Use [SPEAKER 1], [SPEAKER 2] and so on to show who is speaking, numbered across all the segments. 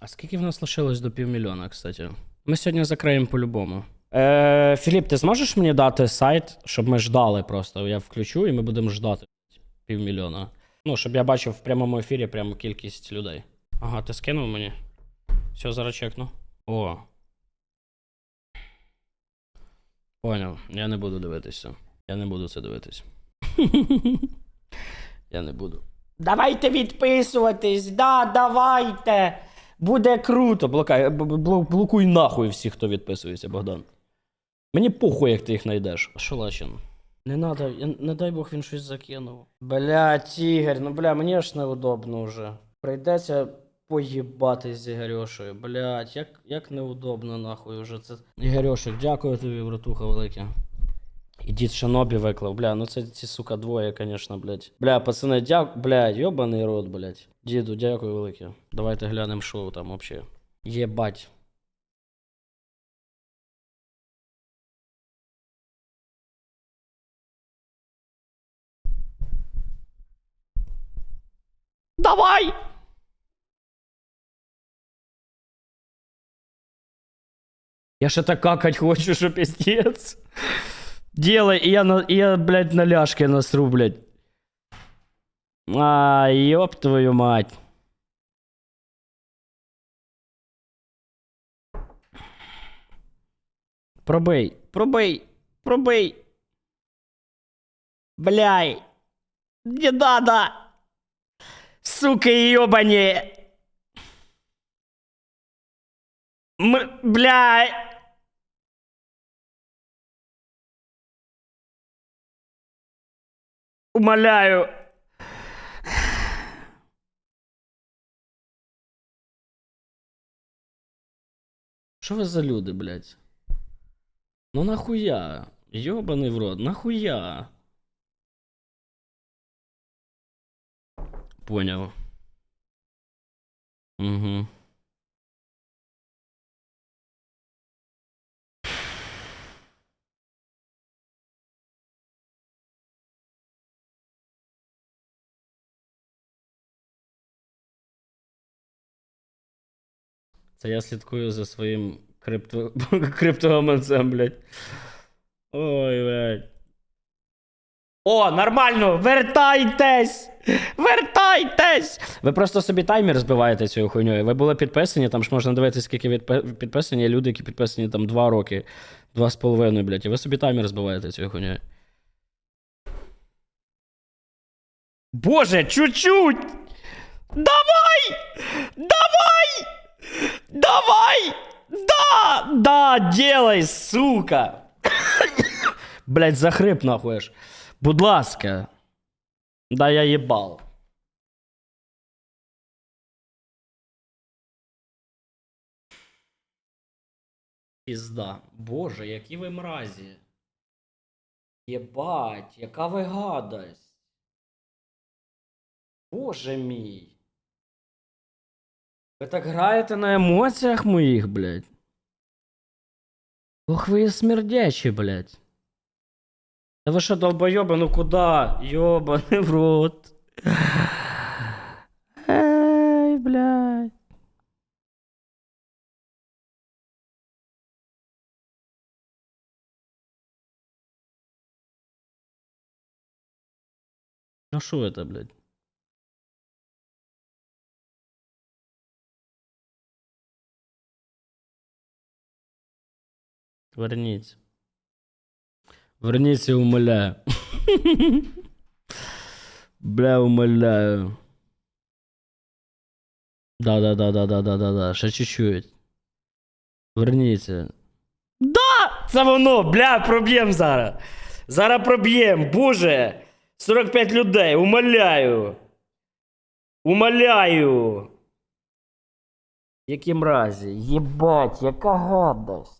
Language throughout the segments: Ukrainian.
[SPEAKER 1] А скільки в нас лишилось до півмільйона, кстати? Ми сьогодні закриємо по-любому. Е, Філіп, ти зможеш мені дати сайт, щоб ми ждали просто? Я включу і ми будемо ждати півмільйона. Ну, щоб я бачив в прямому ефірі прямо кількість людей. Ага, ти скинув мені? Все, зараз чекну. О. Поняв. Я не буду дивитися. Я не буду це дивитись. Я не буду. Давайте відписуватись, да, давайте. Буде круто. Блокай, блокуй нахуй всіх, хто відписується, Богдан. Мені похуй, як ти їх знайдеш. А що Лачин? Не надо, я, не дай Бог він щось закинув. Блять, Ігор, ну бля, мені аж неудобно вже. Прийдеться поїбатись з Ігорьошею. Блять, як, як неудобно нахуй вже це. Ігорьошик, дякую тобі, братуха велике. І дід Шинобі виклав, бля, ну це ці сука двоє, конечно, блядь. Бля, пацани, дяк, блядь, йобаний рот, блядь. Діду, дякую велике. Давайте глянемо шоу там вообще. Єбать. Давай! Я ще так какать хочу, що пиздец. Делай, и я, на, и я, блядь, на ляжке насру, блядь. А, ёб твою мать. Пробий, пробий, пробий. Бляй. Не надо. Сука ёбани. М, бляй. Умоляю. Що ви за люди, блядь? Ну нахуя? Йобаний в рот, нахуя? Понял. Угу. Це я слідкую за своїм крипто... криптогаманцем, блядь. Ой, блядь. О, нормально! Вертайтесь! Вертайтесь! Ви просто собі таймер збиваєте цією хуйньою. Ви були підписані, там ж можна дивитися, скільки відпи- підписані. Є люди, які підписані там 2 роки, 2,5, блядь. І ви собі таймер збиваєте цією хуйньою. Боже, чуть-чуть! Давай! Давай! Давай! Да! Да, делай, сука! Блять, захрип нахуй аж. Будь ласка. Да я їбал. Пізда. Боже, які ви мразі. Єбать, яка ви гадость. Боже мій. Ви так граєте на емоціях моїх, блядь. Ох, ви є смердячі, блядь. Та ви що, долбойоби, ну куда? Йобаний в рот. Ей, блядь. Ну що это, блядь? Верніться. Верніться, умоляю. Бля, умоляю. Да-да-да-да-да-да-да-да. Ще чуть-чуть. Верніться. Да! Це воно, бля, проб'єм зараз. Зараз проб'єм, боже. 45 людей, умоляю. Умоляю. Які мразі? Єбать, яка гадость.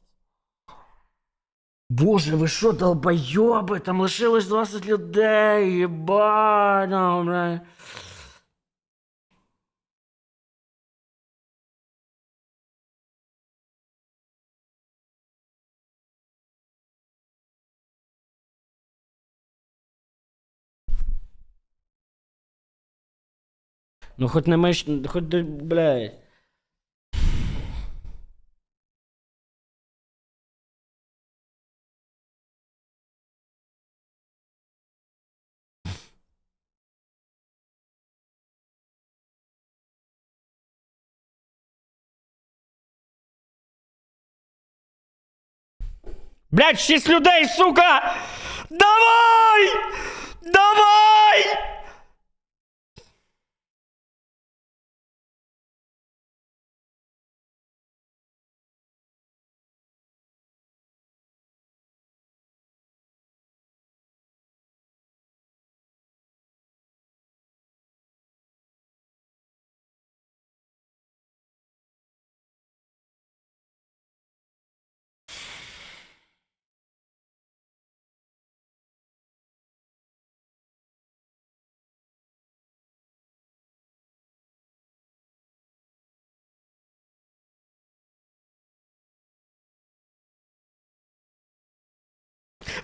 [SPEAKER 1] Боже, ви що, долбойоби? Там лишилось 20 людей. Єбать, ну, бля. Ну, хоч не миш, хоч, блядь. Блядь, шість людей, сука! Давай! Давай!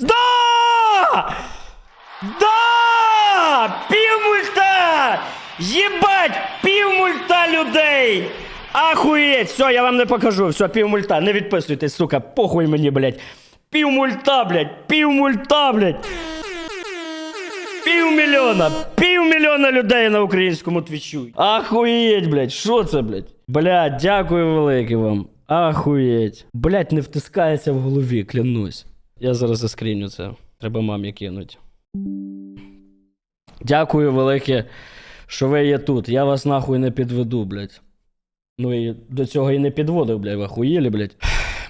[SPEAKER 1] Да! Да! Півмульта! Єбать! Півмульта людей! Ахуєть! Все, я вам не покажу. Все, півмульта. Не відписуйтесь, сука. Похуй мені, блядь. Півмульта, блядь. Півмульта, блядь. Півмільйона! Півмільйона людей на українському твічу. Ахуєть, блядь. Що це, блядь? Блядь, дякую велике вам. Ахуєть. Блядь, не втискається в голові, клянусь. Я зараз заскріню це. Треба мамі кинуть. Дякую велике, що ви є тут. Я вас нахуй не підведу, блядь. Ну і до цього і не підводив, блядь, ви охуєлі, блядь.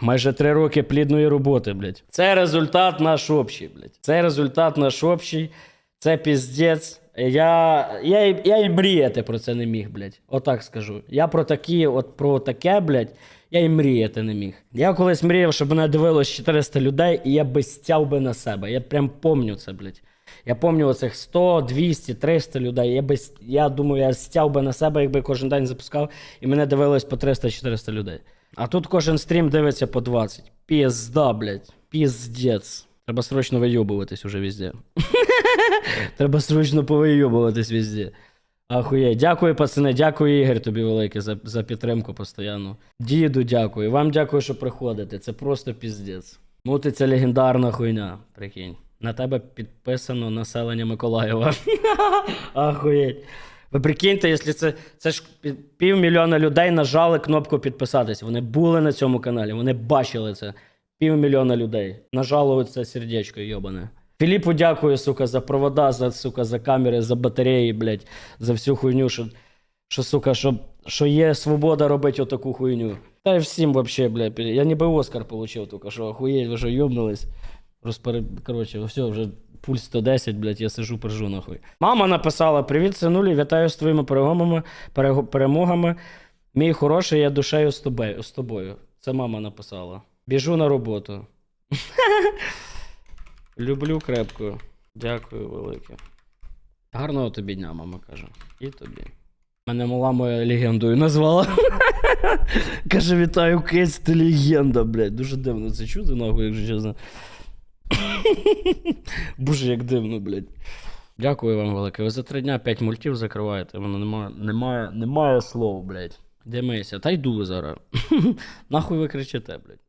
[SPEAKER 1] Майже три роки плідної роботи, блядь. Це результат наш общий, блядь. Це результат наш общий. Це піздець. Я, я, я і мріяти про це не міг, блядь. Отак скажу. Я про такі, от про таке, блядь, я і мріяти не міг. Я колись мріяв, щоб мене дивилось 400 людей, і я би стяв би на себе. Я прям помню це, блядь. Я пам'ятаю оцих 100, 200, 300 людей. Я, би, я думаю, я стяв би на себе, якби кожен день запускав, і мене дивилось по 300-400 людей. А тут кожен стрім дивиться по 20. Пізда, блядь. Піздець. Треба срочно вийобуватись уже везде. Треба срочно повийобуватись везде. Ахуєть. Дякую, пацани, дякую, Ігор, тобі велике за, за підтримку постійно. Діду, дякую. Вам дякую, що приходите. Це просто піздець. Ну, ти це легендарна хуйня, прикинь. На тебе підписано населення Миколаєва. Ахуєть. Ви прикиньте, якщо це, це ж півмільйона людей нажали кнопку підписатися. Вони були на цьому каналі, вони бачили це. Півмільйона людей. Нажало це сердечко йобане. Філіпу дякую, сука, за провода, за, сука, за камери, за батареї, блядь, за всю хуйню, що, що сука, що, що є свобода робити отаку хуйню. Та й всім вообще, блядь, я ніби Оскар получив, тільки що охуєть, ви що йобнулись. Коротше, все, вже пульс 110, блядь, я сижу, пержу нахуй. Мама написала: Привіт, синулі, вітаю з твоїми перемогами, перемогами. Мій хороший, я душею. З тобою. Це мама написала. Біжу на роботу. Люблю крепко. Дякую велике. Гарного тобі дня, мама каже. І тобі. Мене мала моя легендою назвала. Каже, вітаю, Кейс, ти легенда, блядь. Дуже дивно це чути, нахуй, якщо чесно. Боже, як дивно, блядь. Дякую вам велике. Ви за три дня п'ять мультів закриваєте. Воно немає, немає, немає слов, блядь. Де мися? Та йду ви зараз. Нахуй ви кричите, блядь.